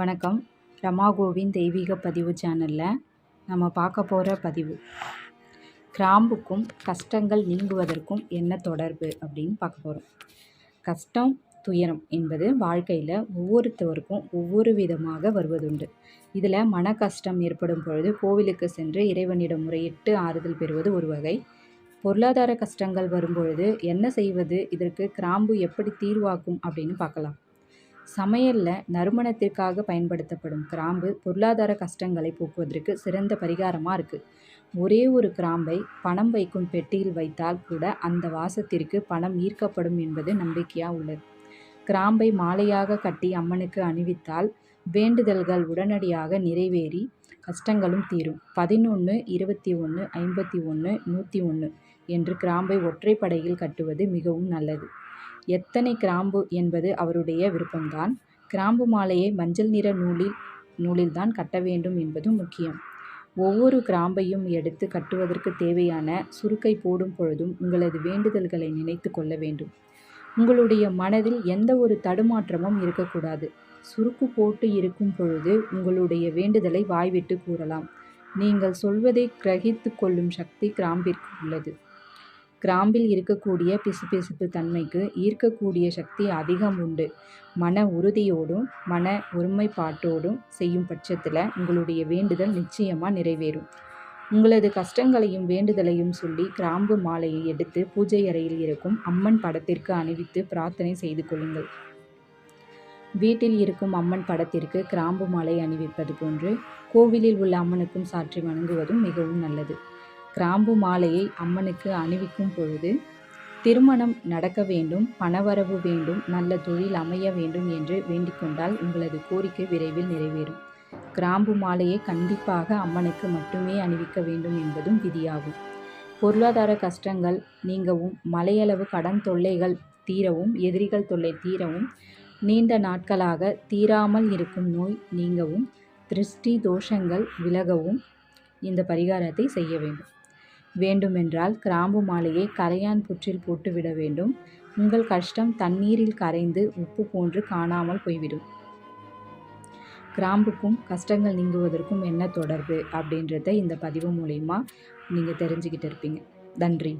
வணக்கம். ரமாகோவின் தெய்வீக பதிவு சேனலில் நம்ம பார்க்க போகிற பதிவு. கிராம்புக்கும் கஷ்டங்கள் நீங்குவதற்கும் என்ன தொடர்பு அப்படின்னு பார்க்க போகிறோம் கஷ்டம் துயரம் என்பது வாழ்க்கையில் ஒவ்வொருத்தவருக்கும் ஒவ்வொரு விதமாக வருவதுண்டு. இதில் மன கஷ்டம் ஏற்படும் பொழுது கோவிலுக்கு சென்று இறைவனிடம் முறையிட்டு ஆறுதல் பெறுவது ஒரு வகை. பொருளாதார கஷ்டங்கள் வரும்பொழுது என்ன செய்வது? இதற்கு கிராம்பு எப்படி தீர்வாக்கும் அப்படின்னு பார்க்கலாம். சமையலில் நறுமணத்திற்காக பயன்படுத்தப்படும் கிராம்பு பொருளாதார கஷ்டங்களை போக்குவதற்கு சிறந்த பரிகாரமாக இருக்குது ஒரே ஒரு கிராம்பை பணம் வைக்கும் பெட்டியில் வைத்தால் கூட அந்த வாசத்திற்கு பணம் ஈர்க்கப்படும் என்பது நம்பிக்கையாக உள்ளது. கிராம்பை மாலையாக கட்டி அம்மனுக்கு அணிவித்தால் வேண்டுதல்கள் உடனடியாக நிறைவேறி கஷ்டங்களும் தீரும். பதினொன்று இருபத்தி ஒன்று ஐம்பத்தி ஒன்று நூற்றி ஒன்று என்று கிராம்பை ஒற்றைப்படையில் கட்டுவது மிகவும் நல்லது. எத்தனை கிராம்பு என்பது அவருடைய விருப்பம்தான். கிராம்பு மாலையை மஞ்சள் நிற நூலில் நூலில்தான் கட்ட வேண்டும் என்பதும் முக்கியம். ஒவ்வொரு கிராம்பையும் எடுத்து கட்டுவதற்கு தேவையான சுருக்கை போடும் பொழுதும் உங்களது வேண்டுதல்களை நினைத்து கொள்ள வேண்டும். உங்களுடைய மனதில் எந்த ஒரு தடுமாற்றமும் இருக்கக்கூடாது. சுருக்கு போட்டு இருக்கும் பொழுது உங்களுடைய வேண்டுதலை வாய்விட்டு கூறலாம். நீங்கள் சொல்வதை கிரகித்து கொள்ளும் சக்தி கிராம்பிற்கு உள்ளது. கிராம்பில் இருக்கக்கூடிய பிசுபிசுப்பு தன்மைக்கு ஈர்க்கக்கூடிய சக்தி அதிகம் உண்டு. மன உறுதியோடும் மன ஒருமைப்பாட்டோடும் செய்யும் பட்சத்தில் உங்களுடைய வேண்டுதல் நிச்சயமாக நிறைவேறும். உங்களது கஷ்டங்களையும் வேண்டுதலையும் சொல்லி கிராம்பு மாலையை எடுத்து பூஜை அறையில் இருக்கும் அம்மன் படத்திற்கு அணிவித்து பிரார்த்தனை செய்து கொள்ளுங்கள். வீட்டில் இருக்கும் அம்மன் படத்திற்கு கிராம்பு மாலை அணிவிப்பது போன்று கோவிலில் உள்ள அம்மனுக்கும் சாற்றி வணங்குவதும் மிகவும் நல்லது. கிராம்பு மாலையை அம்மனுக்கு அணிவிக்கும் பொழுது திருமணம் நடக்க வேண்டும் பணவரவு வேண்டும் நல்ல தொழில் அமைய வேண்டும் என்று வேண்டிக்கொண்டால் உங்களது கோரிக்கை விரைவில் நிறைவேறும். கிராம்பு மாலையை கண்டிப்பாக அம்மனுக்கு மட்டுமே அணிவிக்க வேண்டும் என்பதும் விதியாகும். பொருளாதார கஷ்டங்கள் நீங்கவும் மலையளவு கடன் தொல்லைகள் தீரவும் எதிரிகள் தொல்லை தீரவும் நீண்ட நாட்களாக தீராமல் இருக்கும் நோய் நீங்கவும் திருஷ்டி தோஷங்கள் விலகவும் இந்த பரிகாரத்தை செய்ய வேண்டும். வேண்டுமென்றால் கிராம்பு மாலையை கரையான் புற்றில் போட்டுவிட வேண்டும். உங்கள் கஷ்டம் தண்ணீரில் கரைந்து உப்பு போன்று காணாமல் போய்விடும். கிராம்புக்கும் கஷ்டங்கள் நீங்குவதற்கும் என்ன தொடர்பு? அப்படின்றத இந்த பதிவு மூலயமா நீங்கள் தெரிஞ்சுக்கிட்டு இருப்பீங்க. நன்றி.